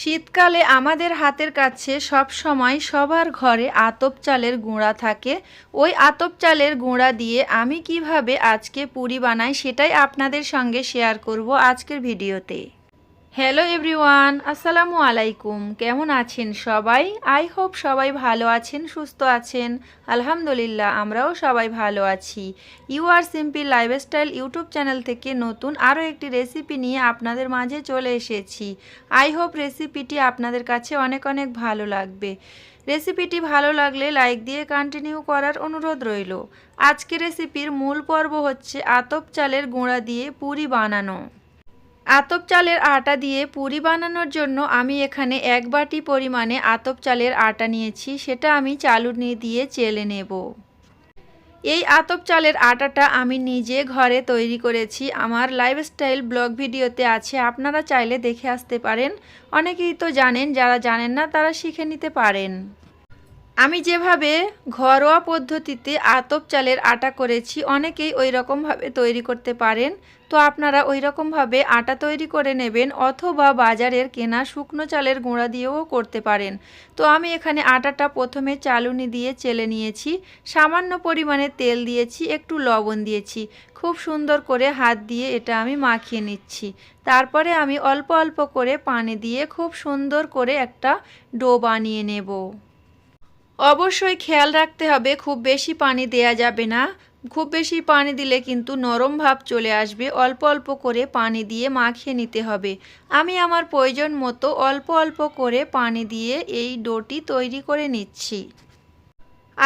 শীতকালে আমাদের হাতের কাছে সব সময় সবার ঘরে আতপ চালের গুঁড়া থাকে। ওই আতপ চালের গুঁড়া দিয়ে আমি কীভাবে আজকে পুরি বানাই সেটাই আপনাদের সঙ্গে শেয়ার করব আজকের ভিডিওতে। হ্যালো এভরিওয়ান আসসালামু আলাইকুম কেমন আছেন সবাই? আই হোপ সবাই ভালো আছেন, সুস্থ আছেন। আলহামদুলিল্লাহ, আমরাও সবাই ভালো আছি। You are simple lifestyle YouTube channel থেকে নতুন আরও একটি রেসিপি নিয়ে আপনাদের মাঝে চলে এসেছি। আই হোপ রেসিপিটি আপনাদের কাছে অনেক অনেক ভালো লাগবে। রেসিপিটি ভালো লাগলে লাইক দিয়ে কন্টিনিউ করার অনুরোধ রইল। আজকে রেসিপির মূল পর্ব হচ্ছে আতপ চালের গুঁড়া দিয়ে পুরি বানানো। আতপ চালের আটা দিয়ে পুরি বানানোর জন্য আমি এখানে এক বাটি পরিমাণে আতপ চালের আটা নিয়েছি, সেটা আমি চালুনি দিয়ে চেলে নেব। এই আতপ চালের আটাটা আমি নিজে ঘরে তৈরি করেছি। আমার লাইফস্টাইল ব্লগ ভিডিওতে আছে, আপনারা চাইলে দেখে আসতে পারেন। অনেকেই তো জানেন, যারা জানেন না, তারা শিখে নিতে পারেন। আমি যেভাবে ঘরোয়া পদ্ধতিতে আতপ চালের আটা করেছি, অনেকেই ওই রকমভাবে তৈরি করতে পারেন। তো আপনারা ওই রকমভাবে আটা তৈরি করে নেবেন অথবা বাজারের কেনা শুকনো চালের গুঁড়া দিয়েও করতে পারেন। তো আমি এখানে আটাটা প্রথমে চালুনি দিয়ে চেলে নিয়েছি, সামান্য পরিমাণে তেল দিয়েছি, একটু লবণ দিয়েছি। খুব সুন্দর করে হাত দিয়ে এটা আমি মাখিয়ে নিচ্ছি। তারপরে আমি অল্প অল্প করে পানি দিয়ে খুব সুন্দর করে একটা ডো বানিয়ে নেব। অবশ্যই খেয়াল রাখতে হবে, খুব বেশি পানি দেয়া যাবে না। খুব বেশি পানি দিলে কিন্তু নরম ভাব চলে আসবে, অল্প অল্প করে পানি দিয়ে মাখিয়ে নিতে হবে। আমি আমার প্রয়োজন মতো অল্প অল্প করে পানি দিয়ে এই ডোটি তৈরি করে নিচ্ছি।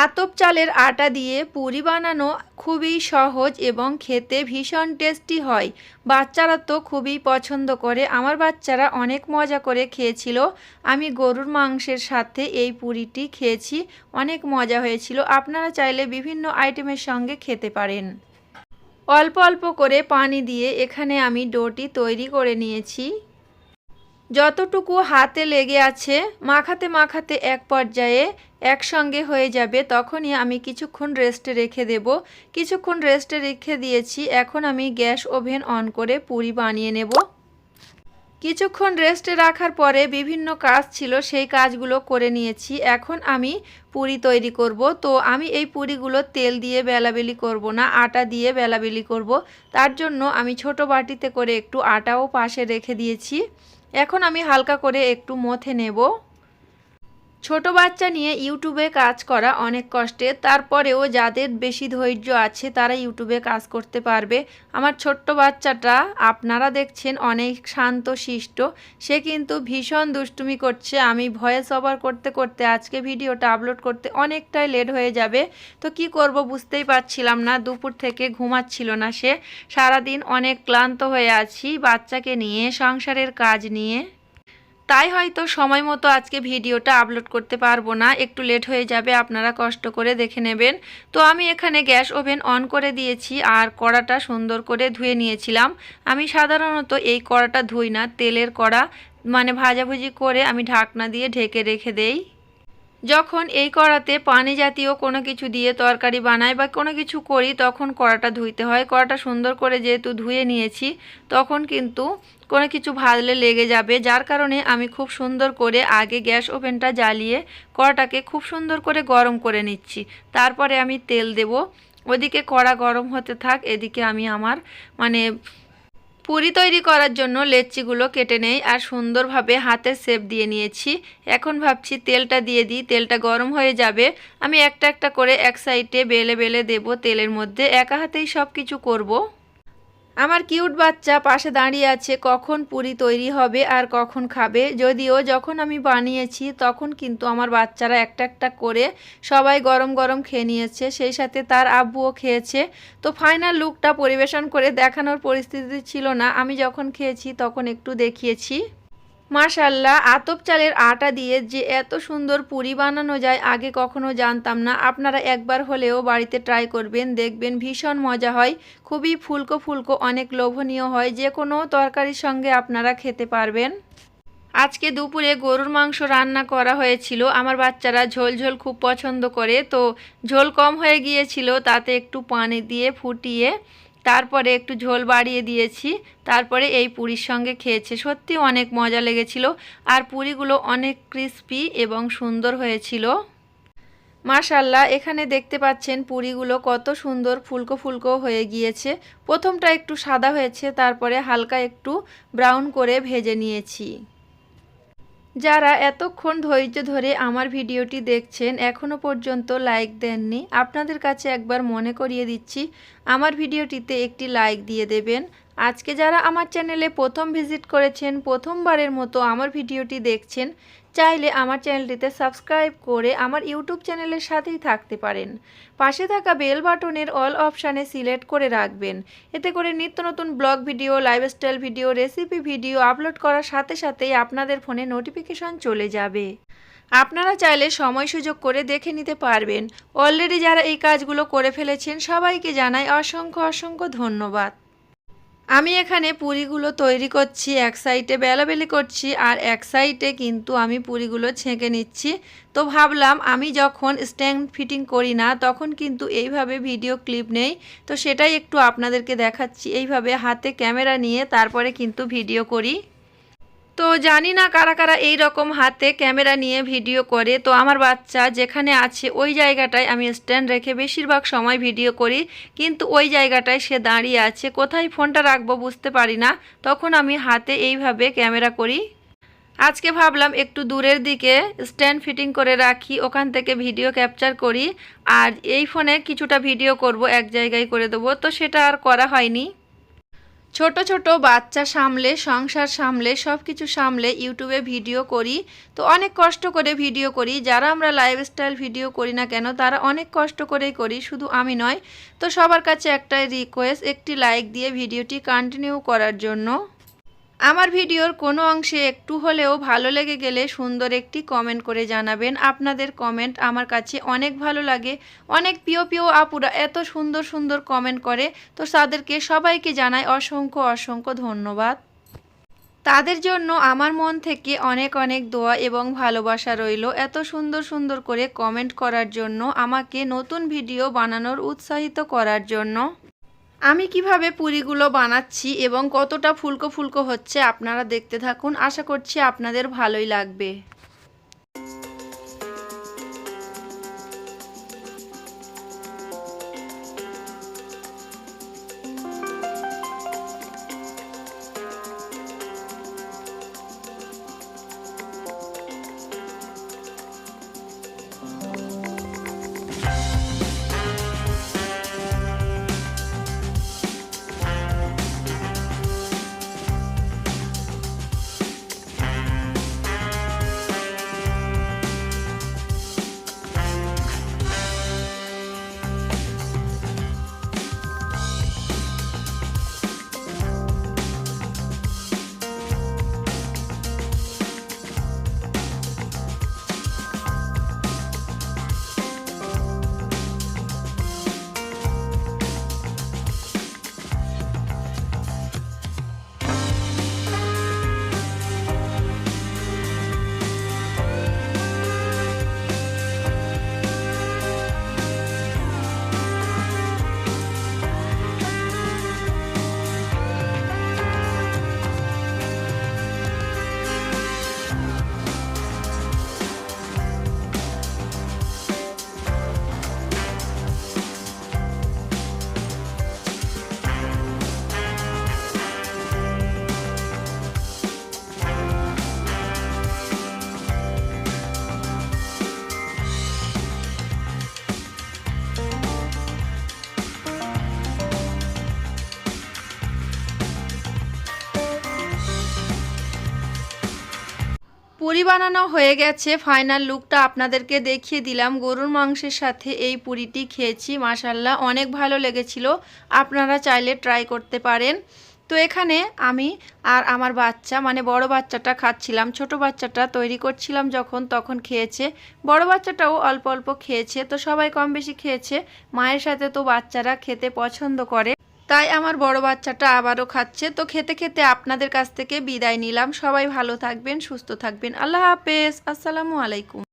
আতপ চালের আটা দিয়ে পুরি বানানো খুবই সহজ এবং খেতে ভীষণ টেস্টি হয়। বাচ্চারা তো খুবই পছন্দ করে। আমার বাচ্চারা অনেক মজা করে খেয়েছিল। আমি গরুর মাংসের সাথে এই পুরিটি খেয়েছি। অনেক মজা হয়েছিল। আপনারা চাইলে বিভিন্ন আইটেমের সঙ্গে খেতে পারেন। অল্প অল্প করে পানি দিয়ে এখানে আমি ডোটি তৈরি করে নিয়েছি। যতটুকু হাতে লেগে আছে, মাখাতে মাখাতে এক পর্যায়ে একসঙ্গে হয়ে যাবে, তখনই আমি কিছুক্ষণ রেস্টে রেখে দেব। কিছুক্ষণ রেস্টে রেখে দিয়েছি, এখন আমি গ্যাস ওভেন অন করে পুরি বানিয়ে নেব। কিছুক্ষণ রেস্টে রাখার পরে বিভিন্ন কাজ ছিল, সেই কাজগুলো করে নিয়েছি। এখন আমি পুরি তৈরি করব। তো আমি এই পুরিগুলো তেল দিয়ে বেলাবেলি করব না, আটা দিয়ে বেলাবেলি করব। তার জন্য আমি ছোট বাটিতে করে একটু আটাও পাশে রেখে দিয়েছি। এখন আমি হালকা করে একটু মথে নেব। ছোট বাচ্চা নিয়ে ইউটিউবে কাজ করা অনেক কষ্টে, তারপরেও যাদের বেশি ধৈর্য আছে তারা ইউটিউবে কাজ করতে পারবে। আমার ছোট্ট বাচ্চাটা আপনারা দেখছেন অনেক শান্ত, শিষ্ট। সে কিন্তু ভীষণ দুষ্টুমি করছে। আমি ভয়েস ওভার করতে করতে আজকে ভিডিওটা আপলোড করতে অনেকটাই লেট হয়ে যাবে। তো কি করব বুঝতেই পারছিলাম না। দুপুর থেকে ঘুমাচ্ছিল না সে। সারাদিন অনেক ক্লান্ত হয়ে আছি বাচ্চাকে নিয়ে, সংসারের কাজ নিয়ে। তাই হয়তো সময় মতো আজকে ভিডিওটা আপলোড করতে পারব না। একটু লেট হয়ে যাবে, আপনারা কষ্ট করে দেখে নেবেন। তো আমি এখানে গ্যাস ওভেন অন করে দিয়েছি আর কড়াটা সুন্দর করে ধুয়ে নিয়েছিলাম। আমি সাধারণত এই কড়াটা ধুই না, তেলের কড়া। মানে ভাজাভুজি করে আমি ঢাকনা দিয়ে ঢেকে রেখে দেই। যখন এই কড়াতে পানি জাতীয় কোনো কিছু দিয়ে তরকারি বানাই বা কোনো কিছু করি, তখন কড়াটা ধুইতে হয়। কড়াটা সুন্দর করে যেহেতু ধুয়ে নিয়েছি, তখন কিন্তু কোনো কিছু ভাজলে লেগে যাবে। যার কারণে আমি খুব সুন্দর করে আগে গ্যাস ওভেনটা জ্বালিয়ে কড়াটাকে খুব সুন্দর করে গরম করে নিচ্ছি। তারপরে আমি তেল দেব। ওদিকে কড়া গরম হতে থাক, এদিকে আমি আমার মানে পুরি তৈরি করার জন্য লেচিগুলো কেটে নেই আর সুন্দরভাবে হাতের সেপ দিয়ে নিয়েছি। এখন ভাবছি তেলটা দিয়ে দিই, তেলটা গরম হয়ে যাবে। আমি একটা একটা করে এক সাইডে বেলে বেলে দেব তেলের মধ্যে। একা হাতেই সব কিছু করব। আমার কিউট বাচ্চা পাশে দাঁড়িয়ে আছে, কখন পুরি তৈরি হবে আর কখন খাবে? যদিও যখন আমি বানিয়েছি, তখন কিন্তু আমার বাচ্চারা একটা একটা করে সবাই গরম গরম খেয়ে নিয়েছে, সেই সাথে তার আব্বুও খেয়েছে। তো ফাইনাল লুকটা পরিবেশন করে দেখানোর পরিস্থিতি ছিল না। আমি যখন খেয়েছি, তখন একটু দেখিয়েছি। মাশাল্লাহ আতপ চালের আটা দিয়ে যে এত সুন্দর পুরি বানানো যায় আগে কখনো জানতাম না। আপনারা একবার হলেও বাড়িতে ট্রাই করবেন, দেখবেন ভীষণ মজা হয়। খুবই ফুলকো ফুলকো, অনেক লোভনীয় হয়। যে কোনো তরকারির সঙ্গে আপনারা খেতে পারবেন। আজকে দুপুরে গরুর মাংস রান্না করা হয়েছিল। আমার বাচ্চারা ঝোল ঝোল খুব পছন্দ করে। তো ঝোল কম হয়ে গিয়েছিল, তাতে একটু পানি দিয়ে ফুটিয়ে তারপরে একটু ঝোল বাড়িয়ে দিয়েছি, তারপরে এই পুরীর সঙ্গে খেয়েছে। সত্যি অনেক মজা লেগেছিল আর পুরিগুলো অনেক ক্রিস্পি এবং সুন্দর হয়েছিল। মাশাল্লাহ, এখানে দেখতে পাচ্ছেন পুরিগুলো কত সুন্দর ফুলকো ফুলকো হয়ে গিয়েছে। প্রথমটা একটু সাদা হয়েছে, তারপরে হালকা একটু ব্রাউন করে ভেজে নিয়েছি। যারা এতক্ষণ ধৈর্য ধরে আমার ভিডিওটি দেখছেন এখনও পর্যন্ত লাইক দেননি, আপনাদের কাছে একবার মনে করিয়ে দিচ্ছি, আমার ভিডিওটিতে একটি লাইক দিয়ে দেবেন। আজকে যারা আমার চ্যানেলে প্রথম ভিজিট করেছেন, প্রথমবারের মতো আমার ভিডিওটি দেখছেন, চাইলে আমার চ্যানেলটিতে সাবস্ক্রাইব করে আমার ইউটিউব চ্যানেলের সাথেই থাকতে পারেন। পাশে থাকা বেল বাটনের অল অপশানে সিলেক্ট করে রাখবেন। এতে করে নিত্য নতুন blog video, lifestyle video, recipe video upload করার সাথে সাথেই আপনাদের ফোনে নোটিফিকেশন চলে যাবে। আপনারা চাইলে সময় সুযোগ করে দেখে নিতে পারবেন। অলরেডি যারা এই কাজগুলো করে ফেলেছেন, সবাইকে জানাই অসংখ্য অসংখ্য ধন্যবাদ। আমি এখানে পুরিগুলো তৈরি করছি, এক সাইডে বেলাবেলি করছি আর এক সাইডে কিন্তু আমি পুরিগুলো ছেঁকে নিচ্ছি। তো ভাবলাম আমি যখন স্ট্যান্ড ফিটিং করি না তখন কিন্তু এইভাবে ভিডিও ক্লিপ নেই। তো সেটাই একটু আপনাদেরকে দেখাচ্ছি। এইভাবে হাতে ক্যামেরা নিয়ে তারপরে কিন্তু ভিডিও করি। তো জানি না কারা কারা এই রকম হাতে ক্যামেরা নিয়ে ভিডিও করে। তো আমার বাচ্চা যেখানে আছে, ওই জায়গাটায় আমি স্ট্যান্ড রেখে বেশিরভাগ সময় ভিডিও করি। কিন্তু ওই জায়গাটায় সে দাঁড়িয়ে আছে। কোথায় ফোনটা রাখব বুঝতে পারি না। তখন আমি হাতে এইভাবে ক্যামেরা করি। আজকে ভাবলাম একটু দূরের দিকে স্ট্যান্ড ফিটিং করে রাখি, ওখান থেকে ভিডিও ক্যাপচার করি। আর এই ফোনে কিছুটা ভিডিও করব, এক জায়গায় করে দেবো। তো সেটা আর করা হয়নি। ছোট ছোট বাচ্চা সামলে, সংসার সামলে সব কিছু সামলে ইউটিউবে ভিডিও করি। তো অনেক কষ্ট করে ভিডিও করি। যারা আমরা লাইফস্টাইল ভিডিও করি না কেন, তারা অনেক কষ্ট করেই করি, শুধু আমি নয়। তো সবার কাছে একটাই রিকোয়েস্ট একটি লাইক দিয়ে ভিডিওটি কন্টিনিউ করার জন্য। আমার ভিডিওর কোনো অংশে একটু হলেও ভালো লেগে গেলে সুন্দর একটি কমেন্ট করে জানাবেন। আপনাদের কমেন্ট আমার কাছে অনেক ভালো লাগে। অনেক প্রিয় প্রিয় আপুরা এত সুন্দর সুন্দর কমেন্ট করে। তো তাদেরকে সবাইকে জানাই অসংখ্য অসংখ্য ধন্যবাদ। তাদের জন্য আমার মন থেকে অনেক অনেক দোয়া এবং ভালোবাসা রইল। এত সুন্দর সুন্দর করে কমেন্ট করার জন্য, আমাকে নতুন ভিডিও বানানোর উৎসাহিত করার জন্য। আমি কীভাবে পুরিগুলো বানাচ্ছি এবং কতটা ফুলকো ফুলকো হচ্ছে আপনারা দেখতে থাকুন। আশা করছি আপনাদের ভালোই লাগবে। পুরি বানানো হয়ে গেছে। ফাইনাল লুকটা আপনাদেরকে দেখিয়ে দিলাম। গরুর মাংসের সাথে এই পুরিটি খেয়েছি। মাসাল্লাহ অনেক ভালো লেগেছিল। আপনারা চাইলে ট্রাই করতে পারেন। তো এখানে আমি আর আমার বাচ্চা মানে বড় বাচ্চাটা খাচ্ছিলাম। ছোট বাচ্চাটা তৈরি করছিলাম যখন, তখন খেয়েছে। বড় বাচ্চাটাও অল্প অল্প খেয়েছে। তো সবাই কম বেশি খেয়েছে। মায়ের সাথে তো বাচ্চারা খেতে পছন্দ করে। তাই আমার বড় বাচ্চাটা আবারও খাচ্ছে। তো খেতে খেতে আপনাদের কাছ থেকে বিদায় নিলাম। সবাই ভালো থাকবেন, সুস্থ থাকবেন। আল্লাহ হাফেজ। আসসালামু আলাইকুম।